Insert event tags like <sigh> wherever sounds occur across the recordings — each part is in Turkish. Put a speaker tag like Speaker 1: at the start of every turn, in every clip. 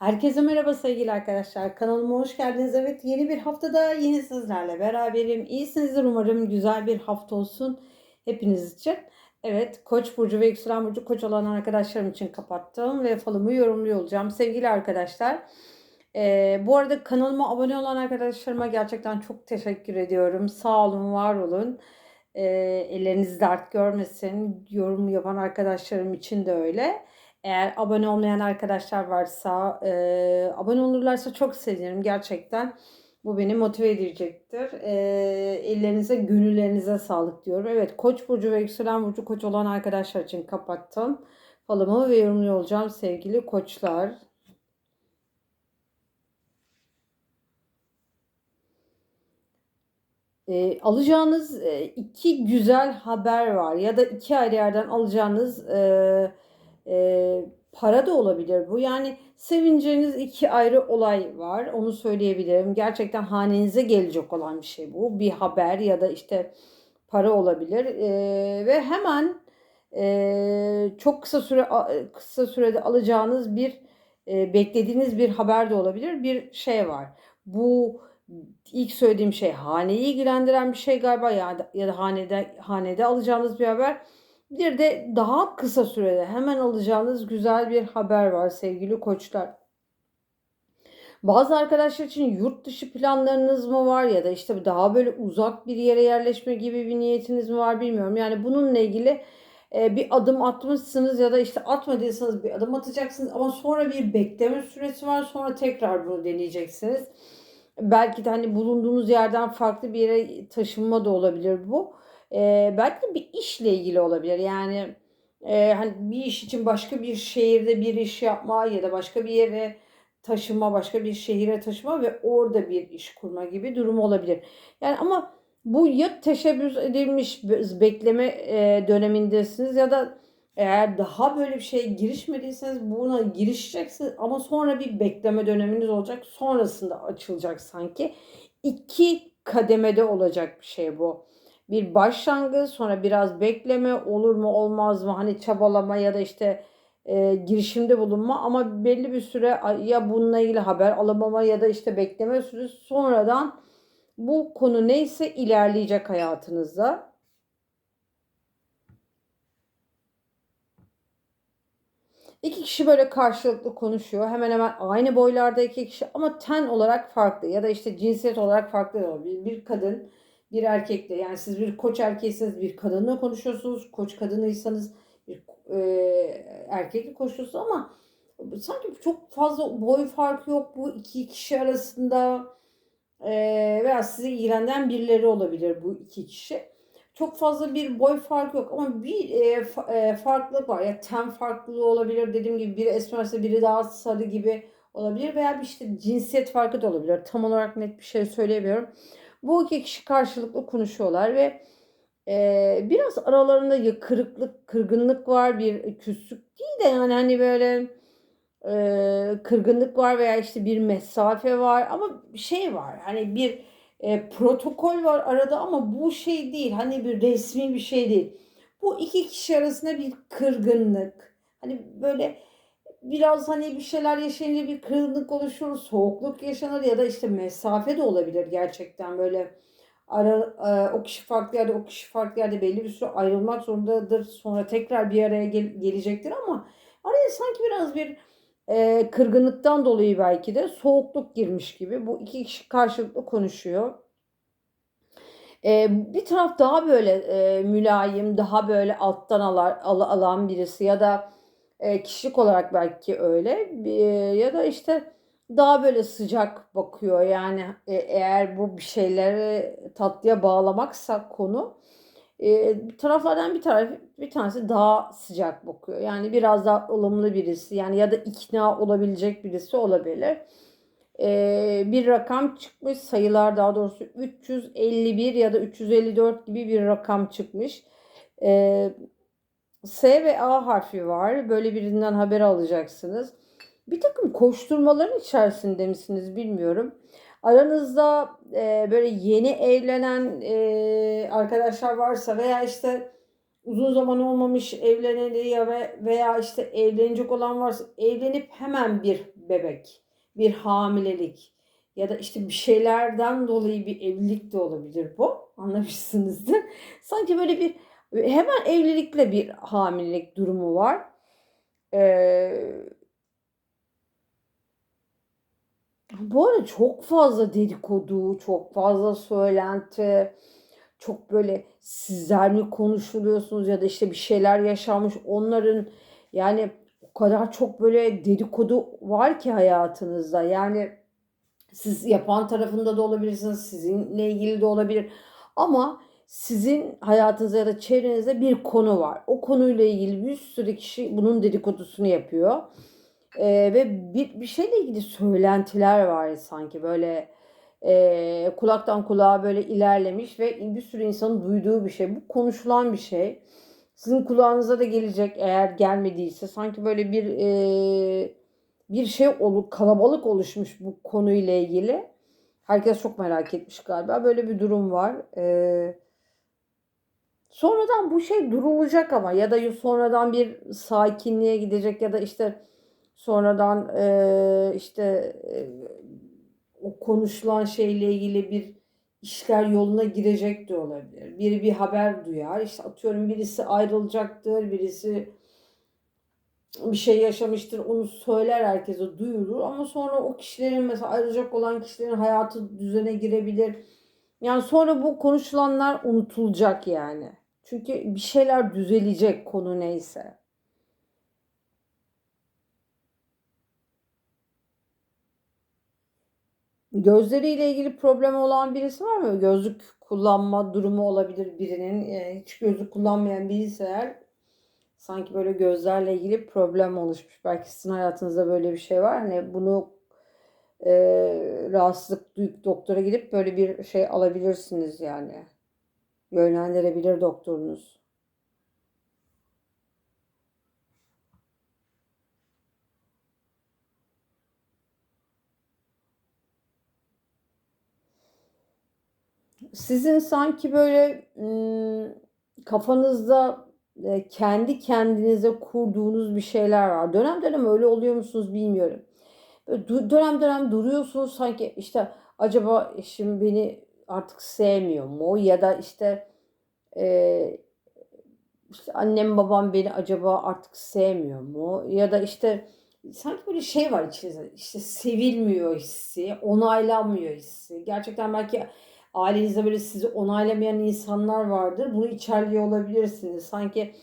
Speaker 1: Herkese merhaba sevgili arkadaşlar. Kanalıma hoş geldiniz. Evet yeni bir haftada yine sizlerle beraberim. İyisinizdir umarım. Güzel bir hafta olsun hepiniz için. Evet Koç burcu ve yükselen burcu Koç olan arkadaşlarım için kapattım ve falımı yorumluyor olacağım. Sevgili arkadaşlar e, bu arada kanalıma abone olan arkadaşlarıma gerçekten çok teşekkür ediyorum. Sağ olun, var olun. E, elleriniz dert görmesin. Yorum yapan arkadaşlarım için de öyle. Eğer abone olmayan arkadaşlar varsa, e, abone olurlarsa çok sevinirim gerçekten. Bu beni motive edecektir. E, ellerinize, gönüllerinize sağlık diyorum. Evet, Koç burcu ve yükselen burcu Koç olan arkadaşlar için kapattım. Falımı ve yorumluyor olacağım sevgili Koçlar. E, alacağınız e, iki güzel haber var ya da iki ayrı yerden alacağınız e, e, para da olabilir bu. Yani sevineceğiniz iki ayrı olay var. Onu söyleyebilirim. Gerçekten hanenize gelecek olan bir şey bu. Bir haber ya da işte para olabilir. E, ve hemen e, çok kısa süre kısa sürede alacağınız bir e, beklediğiniz bir haber de olabilir. Bir şey var. Bu ilk söylediğim şey haneyi ilgilendiren bir şey galiba ya ya da hanede hanede alacağınız bir haber. Bir de daha kısa sürede hemen alacağınız güzel bir haber var sevgili koçlar. Bazı arkadaşlar için yurt dışı planlarınız mı var ya da işte daha böyle uzak bir yere yerleşme gibi bir niyetiniz mi var bilmiyorum. Yani bununla ilgili e, bir adım atmışsınız ya da işte atmadıysanız bir adım atacaksınız ama sonra bir bekleme süresi var sonra tekrar bunu deneyeceksiniz. Belki de hani bulunduğunuz yerden farklı bir yere taşınma da olabilir bu. E, belki de bir işle ilgili olabilir. Yani e, hani bir iş için başka bir şehirde bir iş yapma ya da başka bir yere taşınma, başka bir şehire taşıma ve orada bir iş kurma gibi durum olabilir. Yani ama bu ya teşebbüs edilmiş bekleme e, dönemindesiniz ya da eğer daha böyle bir şeye girişmediyseniz buna girişeceksiniz ama sonra bir bekleme döneminiz olacak. Sonrasında açılacak sanki. İki kademede olacak bir şey bu bir başlangıç sonra biraz bekleme olur mu olmaz mı hani çabalama ya da işte e, girişimde bulunma ama belli bir süre ya bununla ilgili haber alamama ya da işte bekleme süresi sonradan bu konu neyse ilerleyecek hayatınızda. İki kişi böyle karşılıklı konuşuyor. Hemen hemen aynı boylarda iki kişi ama ten olarak farklı ya da işte cinsiyet olarak farklı olabilir. Bir kadın bir erkekle yani siz bir koç erkeğisiniz bir kadınla konuşuyorsunuz. Koç kadınıysanız bir e, erkekle konuşuyorsunuz ama sanki çok fazla boy farkı yok bu iki kişi arasında e, veya sizi ilgilendiren birileri olabilir bu iki kişi. Çok fazla bir boy farkı yok ama bir e, fa, e, farklılık var. Ya yani ten farklılığı olabilir dediğim gibi biri esmerse biri daha sarı gibi olabilir veya işte cinsiyet farkı da olabilir. Tam olarak net bir şey söyleyemiyorum. Bu iki kişi karşılıklı konuşuyorlar ve e, biraz aralarında ya kırıklık, kırgınlık var, bir küslük değil de yani hani böyle e, kırgınlık var veya işte bir mesafe var ama şey var hani bir e, protokol var arada ama bu şey değil hani bir resmi bir şey değil. Bu iki kişi arasında bir kırgınlık hani böyle biraz hani bir şeyler yaşayınca bir kırıldık oluşur, soğukluk yaşanır ya da işte mesafe de olabilir gerçekten böyle ara, e, o kişi farklı yerde o kişi farklı yerde belli bir süre ayrılmak zorundadır. Sonra tekrar bir araya gel, gelecektir ama araya sanki biraz bir e, kırgınlıktan dolayı belki de soğukluk girmiş gibi. Bu iki kişi karşılıklı konuşuyor. E, bir taraf daha böyle e, mülayim, daha böyle alttan alar, al, alan birisi ya da e, kişilik olarak belki öyle. E, ya da işte daha böyle sıcak bakıyor. Yani e, eğer bu bir şeyleri tatlıya bağlamaksa konu e, taraflardan bir taraf bir tanesi daha sıcak bakıyor. Yani biraz daha ılımlı birisi yani ya da ikna olabilecek birisi olabilir. Bir rakam çıkmış sayılar daha doğrusu 351 ya da 354 gibi bir rakam çıkmış. E, S ve A harfi var. Böyle birinden haber alacaksınız. Bir takım koşturmaların içerisinde misiniz bilmiyorum. Aranızda e, böyle yeni evlenen e, arkadaşlar varsa veya işte uzun zaman olmamış evleneni ya ve veya işte evlenecek olan varsa evlenip hemen bir bebek, bir hamilelik ya da işte bir şeylerden dolayı bir evlilik de olabilir bu. Anlamışsınızdır. Sanki böyle bir hemen evlilikle bir hamilelik durumu var. Ee, bu arada çok fazla dedikodu, çok fazla söylenti, çok böyle sizler mi konuşuluyorsunuz ya da işte bir şeyler yaşanmış onların yani o kadar çok böyle dedikodu var ki hayatınızda. Yani siz yapan tarafında da olabilirsiniz, sizinle ilgili de olabilir. Ama sizin hayatınızda ya da çevrenizde bir konu var. O konuyla ilgili bir sürü kişi bunun dedikodusunu yapıyor. Ee, ve bir, bir şeyle ilgili söylentiler var sanki böyle e, kulaktan kulağa böyle ilerlemiş ve bir sürü insanın duyduğu bir şey. Bu konuşulan bir şey. Sizin kulağınıza da gelecek eğer gelmediyse. Sanki böyle bir e, bir şey olu, kalabalık oluşmuş bu konuyla ilgili. Herkes çok merak etmiş galiba. Böyle bir durum var. Ee, sonradan bu şey durulacak ama ya da sonradan bir sakinliğe gidecek ya da işte sonradan e, işte e, o konuşulan şeyle ilgili bir işler yoluna girecek de olabilir. Biri bir haber duyar. İşte atıyorum birisi ayrılacaktır, birisi bir şey yaşamıştır onu söyler herkese duyurur ama sonra o kişilerin mesela ayrılacak olan kişilerin hayatı düzene girebilir. Yani sonra bu konuşulanlar unutulacak yani. Çünkü bir şeyler düzelecek konu neyse. Gözleriyle ilgili problem olan birisi var mı? Gözlük kullanma durumu olabilir birinin. Yani hiç gözlük kullanmayan birisi eğer sanki böyle gözlerle ilgili problem oluşmuş. Belki sizin hayatınızda böyle bir şey var. Hani bunu e, rahatsızlık duyup doktora gidip böyle bir şey alabilirsiniz yani. Yönlendirebilir doktorunuz. Sizin sanki böyle kafanızda e, kendi kendinize kurduğunuz bir şeyler var. Dönem dönem öyle oluyor musunuz bilmiyorum. Böyle dönem dönem duruyorsunuz sanki işte acaba eşim beni artık sevmiyor mu ya da işte e, işte annem babam beni acaba artık sevmiyor mu ya da işte sanki böyle şey var içinizde işte sevilmiyor hissi, onaylanmıyor hissi. Gerçekten belki ailenizde böyle sizi onaylamayan insanlar vardır. Bunu içerliyor olabilirsiniz. Sanki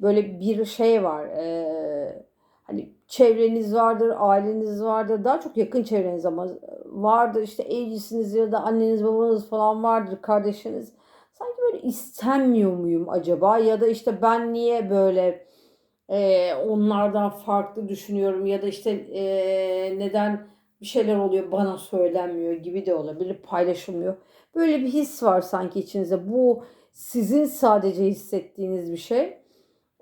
Speaker 1: böyle bir şey var. Ee, hani çevreniz vardır, aileniz vardır. Daha çok yakın çevreniz ama vardır. işte evlisiniz ya da anneniz babanız falan vardır, kardeşiniz. Sanki böyle istenmiyor muyum acaba? Ya da işte ben niye böyle e, onlardan farklı düşünüyorum ya da işte e, neden bir şeyler oluyor bana söylenmiyor gibi de olabilir, paylaşılmıyor. Böyle bir his var sanki içinizde. Bu sizin sadece hissettiğiniz bir şey.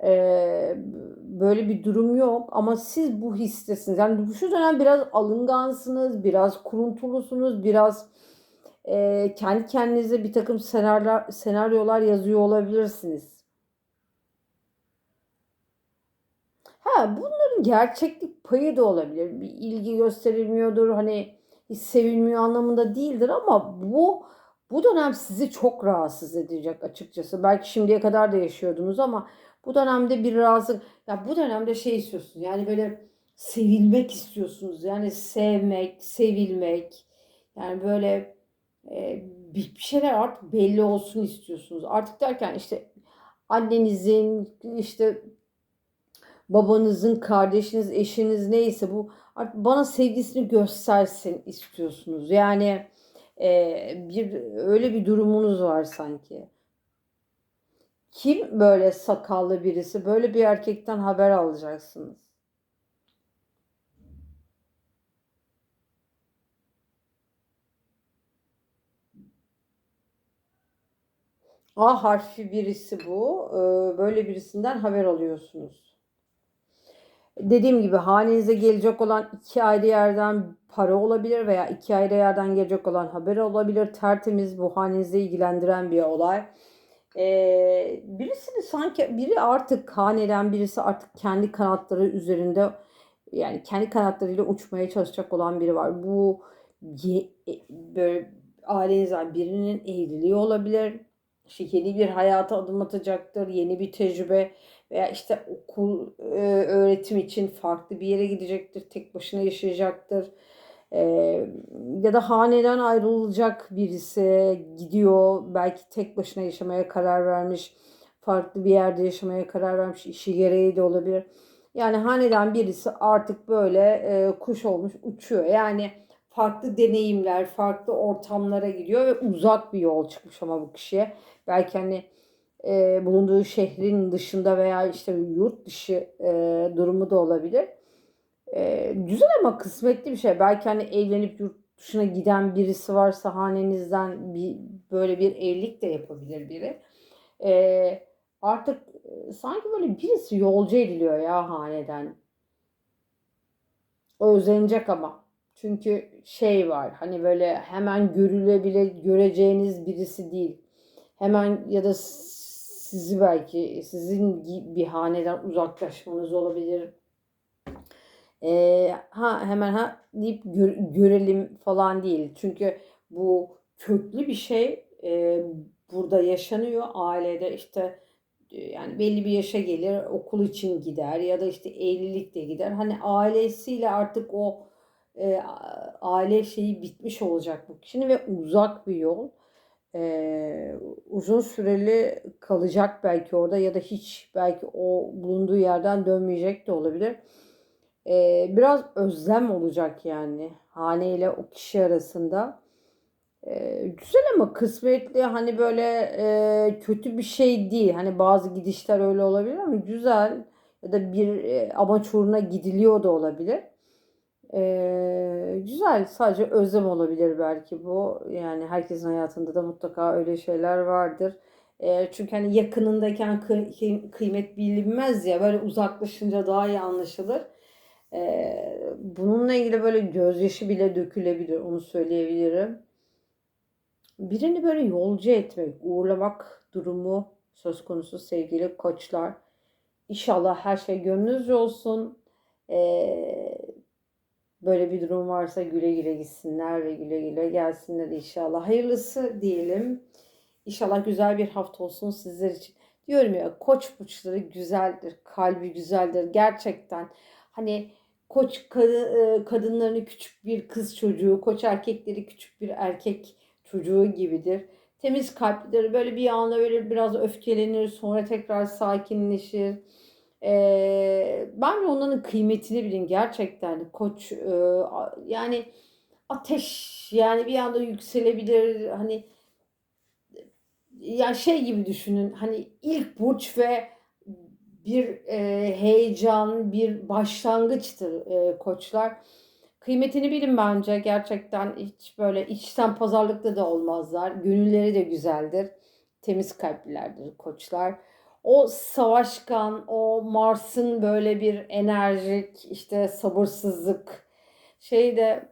Speaker 1: Ee, böyle bir durum yok ama siz bu histesiniz. Yani şu dönem biraz alıngansınız, biraz kuruntulusunuz, biraz e, kendi kendinize bir takım senaryolar, senaryolar yazıyor olabilirsiniz. Ha, bunların gerçeklik payı da olabilir. Bir ilgi gösterilmiyordur. Hani hiç sevilmiyor anlamında değildir ama bu bu dönem sizi çok rahatsız edecek açıkçası. Belki şimdiye kadar da yaşıyordunuz ama bu dönemde bir rahatsız ya bu dönemde şey istiyorsunuz. Yani böyle sevilmek istiyorsunuz. Yani sevmek, sevilmek. Yani böyle e, bir şeyler artık belli olsun istiyorsunuz. Artık derken işte annenizin işte babanızın, kardeşiniz, eşiniz neyse bu artık bana sevgisini göstersin istiyorsunuz. Yani e, bir öyle bir durumunuz var sanki. Kim böyle sakallı birisi? Böyle bir erkekten haber alacaksınız. A harfi birisi bu. Böyle birisinden haber alıyorsunuz. Dediğim gibi hanenize gelecek olan iki ayrı yerden para olabilir veya iki ayrı yerden gelecek olan haber olabilir. Tertemiz bu hanenizi ilgilendiren bir olay. Ee, birisini sanki biri artık haneden birisi artık kendi kanatları üzerinde yani kendi kanatlarıyla uçmaya çalışacak olan biri var. Bu e, böyle ailenizden birinin evliliği olabilir. İşte yeni bir hayata adım atacaktır. Yeni bir tecrübe veya işte okul öğretim için farklı bir yere gidecektir. Tek başına yaşayacaktır. E, ya da haneden ayrılacak birisi gidiyor. Belki tek başına yaşamaya karar vermiş. Farklı bir yerde yaşamaya karar vermiş. işi gereği de olabilir. Yani haneden birisi artık böyle e, kuş olmuş uçuyor. Yani farklı deneyimler, farklı ortamlara gidiyor ve uzak bir yol çıkmış ama bu kişiye. Belki hani e, bulunduğu şehrin dışında veya işte yurt dışı e, durumu da olabilir. E, güzel ama kısmetli bir şey. Belki hani evlenip yurt dışına giden birisi varsa hanenizden bir böyle bir evlilik de yapabilir biri. E, artık sanki böyle birisi yolcu ediliyor ya haneden. Özlenecek ama. Çünkü şey var hani böyle hemen görülebilir göreceğiniz birisi değil. Hemen ya da sizi belki sizin bir haneden uzaklaşmanız olabilir. Ee, ha hemen ha deyip gör, görelim falan değil. Çünkü bu köklü bir şey e, burada yaşanıyor. Ailede işte yani belli bir yaşa gelir okul için gider ya da işte evlilik de gider. Hani ailesiyle artık o e, aile şeyi bitmiş olacak bu kişinin ve uzak bir yol. E, uzun süreli kalacak belki orada ya da hiç belki o bulunduğu yerden dönmeyecek de olabilir. E, biraz özlem olacak yani hane o kişi arasında. E, güzel ama kısmetli hani böyle e, kötü bir şey değil. Hani bazı gidişler öyle olabilir ama güzel ya da bir e, amaç uğruna gidiliyor da olabilir. Ee, güzel sadece özlem olabilir belki bu. Yani herkesin hayatında da mutlaka öyle şeyler vardır. Ee, çünkü hani yakınındayken kı- kıymet bilinmez ya böyle uzaklaşınca daha iyi anlaşılır. Bununla ilgili böyle gözyaşı bile dökülebilir onu söyleyebilirim. Birini böyle yolcu etmek, uğurlamak durumu söz konusu sevgili koçlar. İnşallah her şey gönlünüzce olsun. Ee, Böyle bir durum varsa güle güle gitsinler ve güle güle gelsinler inşallah. Hayırlısı diyelim. İnşallah güzel bir hafta olsun sizler için. Diyorum ya koç burçları güzeldir, kalbi güzeldir gerçekten. Hani koç e, kadınlarını küçük bir kız çocuğu, koç erkekleri küçük bir erkek çocuğu gibidir. Temiz kalplidir. Böyle bir anda böyle biraz öfkelenir, sonra tekrar sakinleşir e, bence onların kıymetini bilin gerçekten. Koç e, yani ateş yani bir anda yükselebilir hani ya şey gibi düşünün hani ilk burç ve bir e, heyecan, bir başlangıçtır e, koçlar. Kıymetini bilin bence gerçekten hiç böyle içten pazarlıklı da olmazlar. Gönülleri de güzeldir. Temiz kalplilerdir koçlar o savaşkan, o Mars'ın böyle bir enerjik, işte sabırsızlık şey de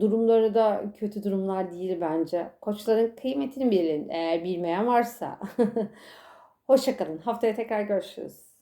Speaker 1: durumları da kötü durumlar değil bence. Koçların kıymetini bilin eğer bilmeyen varsa. <laughs> Hoşçakalın. Haftaya tekrar görüşürüz.